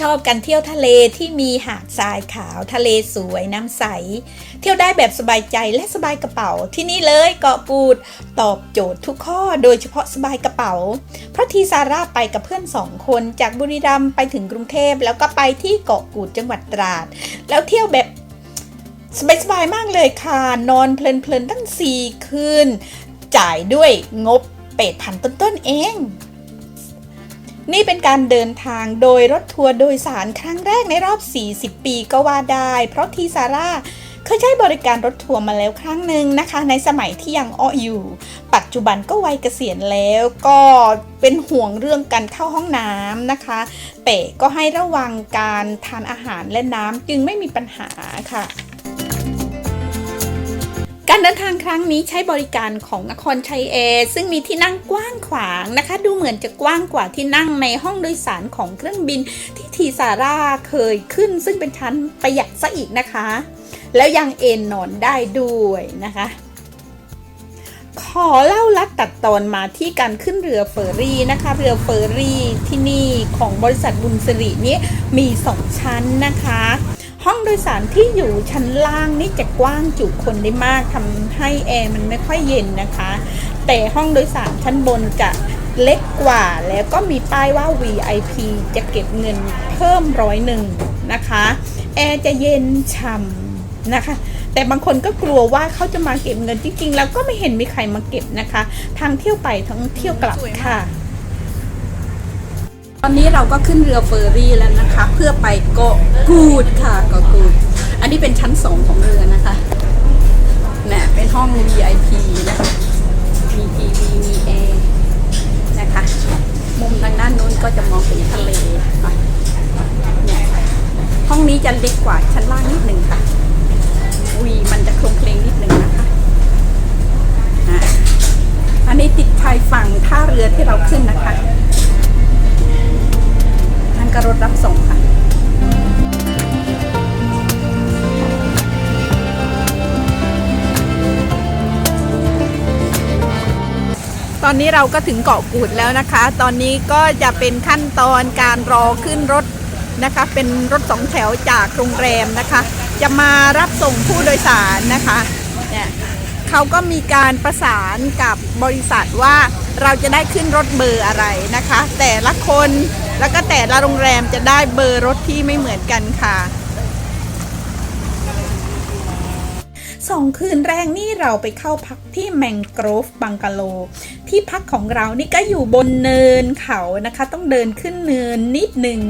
ชอบกันเที่ยวทะเลที่มีหาดทรายขาวทะเลสวยน้ำใส เที่ยวได้แบบสบายใจและสบายกระเป๋าที่นี่เลยเกาะกูด ตอบโจทย์ทุกข้อโดยเฉพาะสบายกระเป๋า เพราะทีซาร่าไปกับเพื่อนสองคนจากบุรีรัมย์ไปถึงกรุงเทพแล้วก็ไปที่เกาะกูดจังหวัดตราด แล้วเที่ยวแบบสบายๆมากเลยค่ะ นอนเพลินๆตั้งสี่คืน จ่ายด้วยงบเป็ดพันต้นๆเอง นี่เป็นการเดินทางโดยรถทัวร์โดยสารครั้งแรกในรอบ 40 ปีก็ว่าได้ เพราะทีซาร่าเคยใช้บริการรถทัวร์มาแล้วครั้งหนึ่งนะคะ ในสมัยที่ยังอ้ออยู่ ปัจจุบันก็วัยเกษียณแล้วก็เป็นห่วงเรื่องการเข้าห้องน้ำนะคะ แต่ก็ให้ระวังการทานอาหารและน้ำจึงไม่มีปัญหาค่ะ การเดินทางครั้งนี้ใช้บริการของนครชัยแอร์ซึ่งมีที่นั่งกว้างขวางนะคะ ดูเหมือนจะกว้างกว่าที่นั่งในห้องโดยสารของเครื่องบินที่ทีซาร่าเคยขึ้น ซึ่งเป็นชั้นประหยัดซะอีกนะคะ แล้วยังเอนนอนได้ด้วยนะคะ ขอเล่าลัดตัดตอนมาที่การขึ้นเรือเฟอร์รี่นะคะ เรือเฟอร์รี่ที่นี่ของบริษัทบุญสิรินี้มีสองชั้นนะคะ ห้องโดยสารที่อยู่ชั้นล่างนี่จะกว้างจุคนได้มากทำให้แอร์มันไม่ค่อยเย็นนะคะ แต่ห้องโดยสารชั้นบนจะเล็กกว่าแล้วก็มีป้ายว่า VIP จะเก็บเงินเพิ่มร้อยหนึ่งนะคะ แอร์จะเย็นฉ่ำนะคะ แต่บางคนก็กลัวว่าเขาจะมาเก็บเงินจริงๆ แล้วก็ไม่เห็นมีใครมาเก็บนะคะ ทางเที่ยวไปทั้งเที่ยวกลับค่ะ ตอนนี้เราก็ขึ้นเรือเฟอร์รี่แล้วนะคะ เพื่อไปเกาะกูดค่ะเกาะกูด อันนี้เป็นชั้นสองของเรือนะคะเนี่ยเป็นห้อง VIP ตอนนี้เราก็ถึงเกาะกูดแล้วนะคะ ตอนนี้ก็จะเป็นขั้นตอนการรอขึ้นรถนะคะ เป็นรถสองแถวจากโรงแรมนะคะ จะมารับส่งผู้โดยสารนะคะเนี่ยเขาก็มีการประสานกับบริษัทว่าเราจะได้ขึ้นรถเบอร์อะไรนะคะ แต่ละคนแล้วก็แต่ละโรงแรมจะได้เบอร์รถที่ไม่เหมือนกันค่ะ สองคืนแรกนี่เราไปเข้าพักที่แมงโกรฟบังกะโล ที่พักของเรานี่ก็อยู่บนเนินเขานะคะ ต้องเดินขึ้นเนินนิดหนึ่ง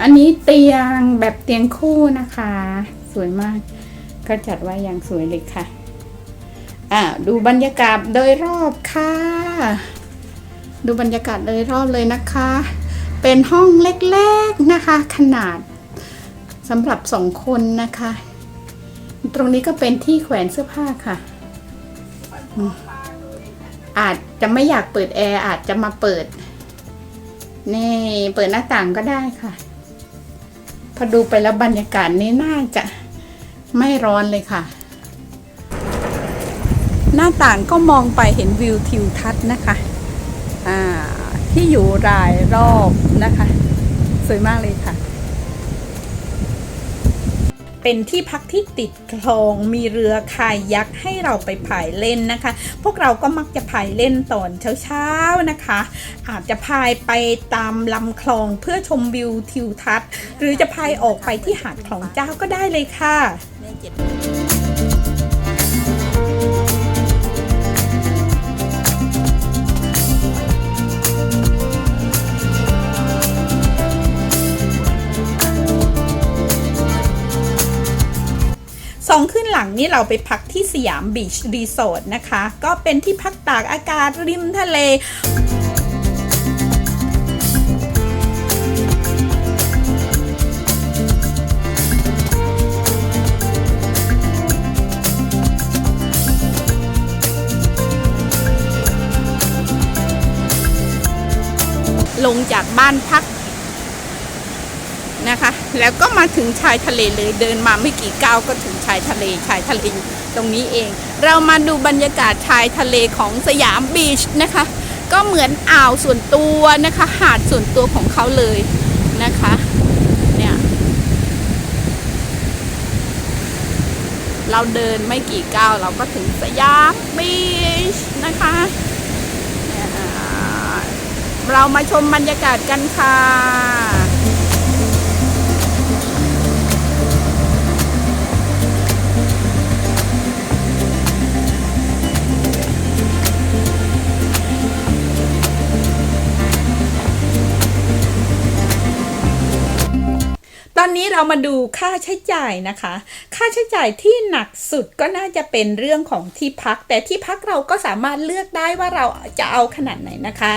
อันนี้เตียงแบบเตียงคู่นะคะ สวยมาก ก็จัดไว้อย่างสวยเลยค่ะอ่าดูบรรยากาศโดยรอบค่ะ ดูบรรยากาศโดยรอบเลยนะคะ เป็นห้องเล็กๆนะคะ ขนาด สำหรับสองคนนะคะ ตรงนี้ก็เป็นที่แขวนเสื้อผ้าค่ะ อาจจะไม่อยากเปิดแอร์อาจจะมาเปิด นี่เปิดหน้าต่างก็ได้ค่ะ พอดูไปแล้วบรรยากาศนี้น่าจะไม่ร้อนเลยค่ะ หน้าต่างก็มองไปเห็นวิวทิวทัศน์นะคะ อ่าที่อยู่รายรอบนะคะ สวยมากเลยค่ะ เป็นที่พักที่ติดคลองมีเรือคายักให้เราไปพายเล่นนะคะ พวกเราก็มักจะพายเล่นตอนเช้าๆนะคะ อาจจะพายไปตามลำคลองเพื่อชมวิวทิวทัศน์ หรือจะพายออกไปที่หาดคลองเจ้าก็ได้เลยค่ะ นหลังนี่เราไปพักที่สยามบีชรีสอร์ทนะคะ ก็เป็นที่พักตากอากาศริมทะเลลงจากบ้านพัก แล้วก็มาถึงชายทะเลเลยเดินมาไม่กี่ก้าวก็ถึงชายทะเลชายทะเลตรงนี้เอง เรามาดูบรรยากาศชายทะเลของสยามบีชนะคะ ก็เหมือนอ่าวส่วนตัวนะคะ หาดส่วนตัวของเขาเลยนะคะเนี่ยเราเดินไม่กี่ก้าวเราก็ถึงสยามบีชนะคะเรามาชมบรรยากาศกันค่ะ ตอนนี้เรามาดูค่าใช้จ่ายนะคะ ค่าใช้จ่ายที่หนักสุดก็น่าจะเป็นเรื่องของที่พัก แต่ที่พักเราก็สามารถเลือกได้ว่าเราจะเอาขนาดไหนนะคะ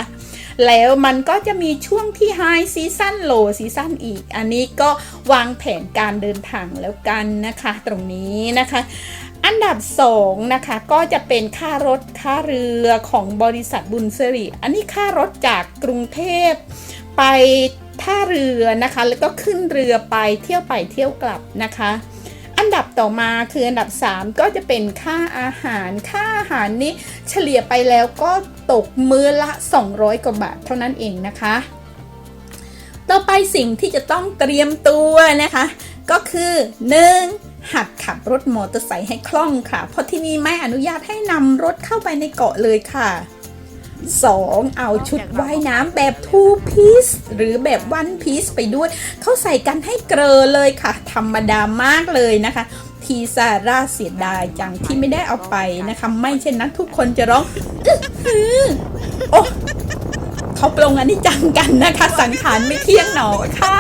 แล้วมันก็จะมีช่วงที่ High Season Low Season อีก อันนี้ก็วางแผนการเดินทางแล้วกันนะคะ ตรงนี้นะคะอันดับ 2 นะคะ ก็จะเป็นค่ารถค่าเรือของบริษัทบุญสิริ อันนี้ค่ารถจากกรุงเทพไป ท่าเรือนะคะ แล้วก็ขึ้นเรือไปเที่ยวไปเที่ยวกลับนะคะ อันดับต่อมาคืออันดับ 3 ก็จะเป็นค่าอาหาร ค่าอาหารนี้เฉลี่ยไปแล้วก็ตกมื้อละ 200 กว่าบาทเท่านั้นเองนะคะ ต่อไปสิ่งที่จะต้องเตรียมตัวนะคะ ก็คือ 1. หัดขับรถมอเตอร์ไซค์ให้คล่องค่ะ เพราะที่นี่ไม่อนุญาตให้นำรถเข้าไปในเกาะเลยค่ะ 2. เอาชุดว่ายน้ำแบบ two piece หรือแบบ one piece ไปด้วย เขาใส่กันให้เกลอเลยค่ะ ธรรมดามากเลยนะคะทีซาร่าเสียดายจังที่ไม่ได้เอาไปนะคะ ไม่เช่นนั้นทุกคนจะร้องอื้อหือโอ้เขาปรงอันนี้จังกันนะคะ สังขารไม่เที่ยงหนอค่ะ